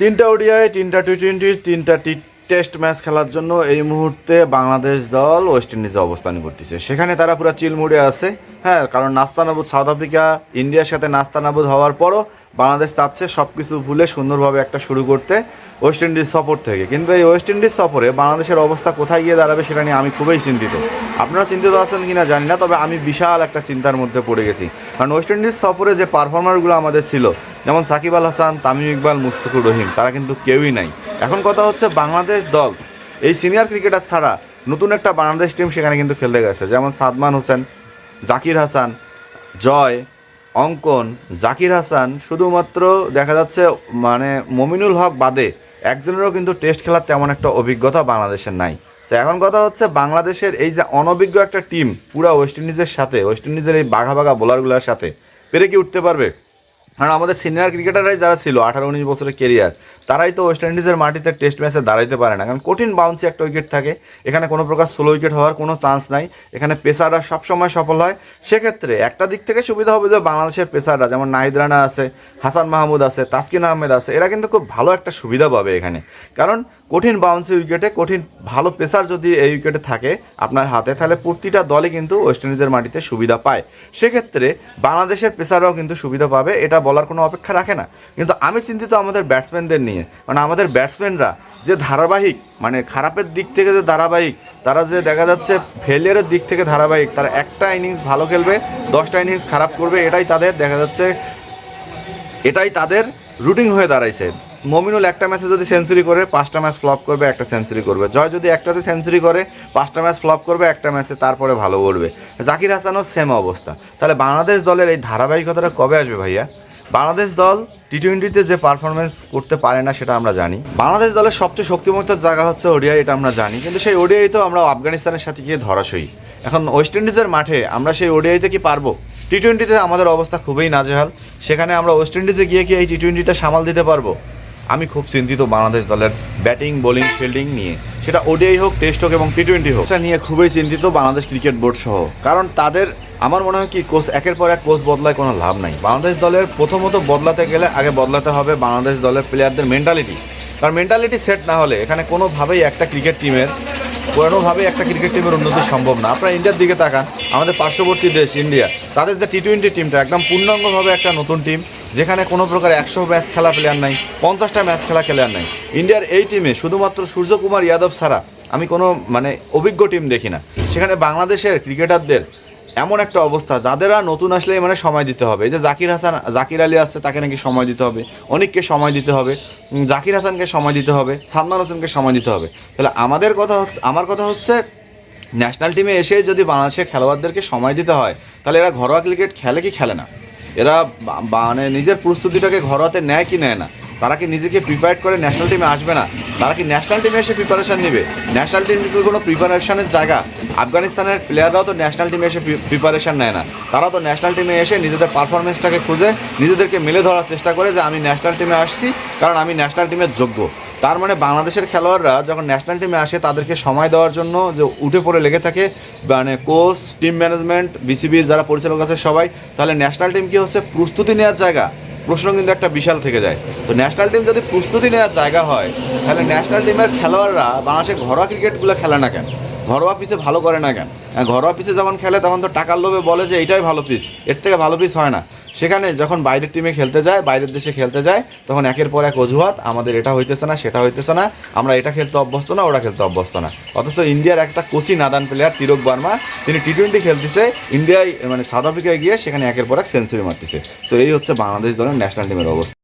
তিনটা ওডিআই তিনটা T twenty তিনটা টি টেস্ট ম্যাচ খেলার জন্য এই মুহূর্তে বাংলাদেশ দল ওয়েস্ট ইন্ডিজে অবস্থান করতেছে। সেখানে তারা পুরো চিলমুড়ে আছে। হ্যাঁ কারণ নাস্তানাবুদ সাউথ আফ্রিকা ইন্ডিয়ার সাথে নাস্তানাবুদ হওয়ার পরও বাংলাদেশ চাচ্ছে সব কিছু ভুলে সুন্দরভাবে একটা শুরু করতে। ওয়েস্ট ইন্ডিজ সফর থেকে। কিন্তু এই ওয়েস্ট ইন্ডিজ সফরে বাংলাদেশের অবস্থা কোথায় গিয়ে দাঁড়াবে সেটা নিয়ে আমি খুবই চিন্তিত। আপনারা চিন্তিত আছেন কিনা জানি না, তবে আমি বিশাল একটা চিন্তার মধ্যে পড়ে গেছি। কারণ ওয়েস্ট ইন্ডিজ সফরে যে পারফর্মারগুলো আমাদের ছিল, যেমন সাকিব আল হাসান, তামিম ইকবাল, মুশফিকুর রহিম, তারা কিন্তু কেউই নাই। এখন কথা হচ্ছে বাংলাদেশ দল, এই সিনিয়র ক্রিকেটার ছাড়া নতুন একটা বাংলাদেশ টিম সেখানে কিন্তু খেলতে গেছে। যেমন সাদমান হোসেন, জাকির হাসান, জয়, অঙ্কন, জাকির হাসান, শুধুমাত্র দেখা যাচ্ছে মানে মমিনুল হক বাদে একজনেরও কিন্তু টেস্ট খেলার তেমন একটা অভিজ্ঞতা বাংলাদেশের নাই। তো এখন কথা হচ্ছে বাংলাদেশের এই যে অনভিজ্ঞ একটা টিম পুরা ওয়েস্ট ইন্ডিজের সাথে ওয়েস্ট ইন্ডিজের এই বাঘা বাঘা বোলারগুলোর সাথে, পেরে কি উঠতে পারবে? কারণ আমাদের সিনিয়র ক্রিকেটাররাই যারা ছিল, আঠারো, উনিশ বছরের কেরিয়ার তারাই তো ওয়েস্ট ইন্ডিজের মাটিতে টেস্ট ম্যাচে দাঁড়াইতে পারে না। কারণ কঠিন বাউন্সি একটা উইকেট থাকে। এখানে কোনো প্রকার স্লো উইকেট হওয়ার কোনো চান্স নাই। এখানে পেসাররা সবসময় সফল হয়। সেক্ষেত্রে একটা দিক থেকে সুবিধা হবে যে, বাংলাদেশের পেসাররা, যেমন নাহিদ রানা আছে, হাসান মাহমুদ আছে, তাসকিন আহমেদ আছে, এরা কিন্তু খুব ভালো একটা সুবিধা পাবে এখানে। কারণ কঠিন বাউন্সি উইকেটে কঠিন, ভালো পেসার যদি এই উইকেটে থাকে, আপনার হাতে তাহলে প্রতিটা দলে কিন্তু ওয়েস্ট ইন্ডিজের মাটিতে সুবিধা পায়। সেক্ষেত্রে বাংলাদেশের পেসাররাও কিন্তু সুবিধা পাবে। এটা বলার কোনো অপেক্ষা রাখে না। কিন্তু আমি চিন্তিত আমাদের ব্যাটসম্যানদের নিয়ে। মানে আমাদের ব্যাটসম্যানরা যে ধারাবাহিক মানে খারাপের দিক থেকে যে ধারাবাহিক, তারা যে দেখা যাচ্ছে ফেলিয়ারের দিক থেকে ধারাবাহিক, তারা একটা ইনিংস ভালো খেলবে, দশটা ইনিংস খারাপ করবে, এটাই তাদের দেখা যাচ্ছে, এটাই তাদের রুটিন হয়ে দাঁড়াইছে। মমিনুল একটা ম্যাচে যদি সেঞ্চুরি করে, পাঁচটা ম্যাচ ফ্লপ করবে, একটা সেঞ্চুরি করবে। জয় যদি একটাতে সেঞ্চুরি করে, পাঁচটা ম্যাচ ফ্লপ করবে, একটা ম্যাচে তারপরে ভালো করবে জাকির হাসানও সেম অবস্থা। তাহলে বাংলাদেশ দলের এই ধারাবাহিকতাটা কবে আসবে ভাইয়া? বাংলাদেশ দল টি টোয়েন্টিতে যে পারফরমেন্স করতে পারে না সেটা আমরা জানি। বাংলাদেশ দলের সবচেয়ে শক্তিমত্তার জায়গা হচ্ছে ওডিআই, এটা আমরা জানি। কিন্তু সেই ওডিআই তো আমরা আফগানিস্তানের সাথে গিয়ে ধরাশই এখন ওয়েস্ট ইন্ডিজের মাঠে আমরা সেই ওডিআইতে কি পারব? টি টোয়েন্টিতে আমাদের অবস্থা খুবই নাজেহাল। সেখানে আমরা ওয়েস্ট ইন্ডিজে গিয়ে কি এই টি টোয়েন্টিটা সামাল দিতে পারব? আমি খুব চিন্তিত বাংলাদেশ দলের ব্যাটিং, বোলিং, ফিল্ডিং নিয়ে। সেটা ওডিআই হোক, টেস্ট হোক এবং টি টোয়েন্টি হোক। সেটা নিয়ে খুবই চিন্তিত বাংলাদেশ ক্রিকেট বোর্ড সহ। কারণ তাদের আমার মনে হয় কি, কোচ, একের পর এক কোচ বদলায় কোনো লাভ নাই। বাংলাদেশ দলের প্রথমত বদলাতে গেলে আগে বদলাতে হবে বাংলাদেশ দলের প্লেয়ারদের মেন্টালিটি কারণ মেন্টালিটি সেট না হলে এখানে কোনোভাবেই একটা ক্রিকেট টিমের কোনোভাবেই একটা ক্রিকেট টিমের উন্নতি সম্ভব না। আপনারা ইন্ডিয়ার দিকে তাকান, আমাদের পার্শ্ববর্তী দেশ, ইন্ডিয়া, তাদের যে টি টোয়েন্টি টিমটা একদম পূর্ণাঙ্গভাবে একটা নতুন টিম যেখানে কোনো প্রকার একশো ম্যাচ খেলা প্লেয়ার নাই, পঞ্চাশটা ম্যাচ খেলা প্লেয়ার নাই। ইন্ডিয়ার এই টিমে শুধুমাত্র সূর্যকুমার যাদব ছাড়া আমি কোনো মানে অভিজ্ঞ টিম দেখি না। সেখানে বাংলাদেশের ক্রিকেটারদের এমন একটা অবস্থা, যাদেরা নতুন আসলে মানে সময় দিতে হবে। যে জাকির হাসান, জাকির আলী আসছে, তাকে নাকি সময় দিতে হবে। অনেককে সময় দিতে হবে। জাকির হাসানকে সময় দিতে হবে। সালমান হোসেনকে সময় দিতে হবে। তাহলে আমাদের কথা হচ্ছে, আমার কথা হচ্ছে, ন্যাশনাল টিমে এসে যদি বাংলাদেশের খেলোয়াড়দেরকে সময় দিতে হয়, তাহলে এরা ঘরোয়া ক্রিকেট খেলে কি খেলে না? এরা মানে নিজের প্রস্তুতিটাকে ঘরোয়াতে নেয় কি নেয় না? তারা কি নিজেকে প্রিপেয়ার করে ন্যাশনাল টিমে আসবে না? তারা কি ন্যাশনাল টিমে এসে প্রিপারেশান নেবে? ন্যাশনাল টিম কোনো প্রিপারেশানের জায়গা। আফগানিস্তানের প্লেয়াররাও তো ন্যাশনাল টিমে এসে প্রিপারেশান নেয় না। তারা তো ন্যাশনাল টিমে এসে নিজেদের পারফরমেন্সটাকে খুঁজে নিজেদেরকে মেলে ধরার চেষ্টা করে যে আমি ন্যাশনাল টিমে আসছি, কারণ আমি ন্যাশনাল টিমের যোগ্য। তার মানে বাংলাদেশের খেলোয়াড়রা যখন ন্যাশনাল টিমে আসে, তাদেরকে সময় দেওয়ার জন্য যে উঠে পড়ে লেগে থাকে মানে কোচ টিম ম্যানেজমেন্ট বিসিবির যারা পরিচালক আছে সবাই, তাহলে ন্যাশনাল টিম কি হচ্ছে? প্রস্তুতি নেওয়ার জায়গা। প্রশ্ন কিন্তু একটা বিশাল থেকে যায়। তো ন্যাশনাল টিম যদি প্রস্তুতি নেওয়ার জায়গা হয়, তাহলে ন্যাশনাল টিমের খেলোয়াড়রা বাংলাদেশের ঘরোয়া ক্রিকেটগুলো খেলে না কেন? ঘরোয়া পিসে ভালো করে না কেন? ঘরোয়া পিসে যখন খেলে, তখন তো টাকার লোভে বলে যে এটাই ভালো পিস এর থেকে ভালো পিস হয় না। সেখানে যখন বাইরের টিমে খেলতে যায়, বাইরের দেশে খেলতে যায়, তখন একের পর এক অজুহাত, আমাদের এটা হইতেছে না, সেটা হইতেছে না, আমরা এটা খেলতে অভ্যস্ত না, ওরা খেলতে অভ্যস্ত না। অথচ ইন্ডিয়ার একটা কোচি নাদান প্লেয়ার তিরক বর্মা, তিনি টি টোয়েন্টি খেলতেছে, ইন্ডিয়ায় মানে সাউথ আফ্রিকায় গিয়ে সেখানে একের পর এক সেঞ্চুরি মারতেছে। তো এই হচ্ছে বাংলাদেশ দলের ন্যাশনাল টিমের অবস্থা।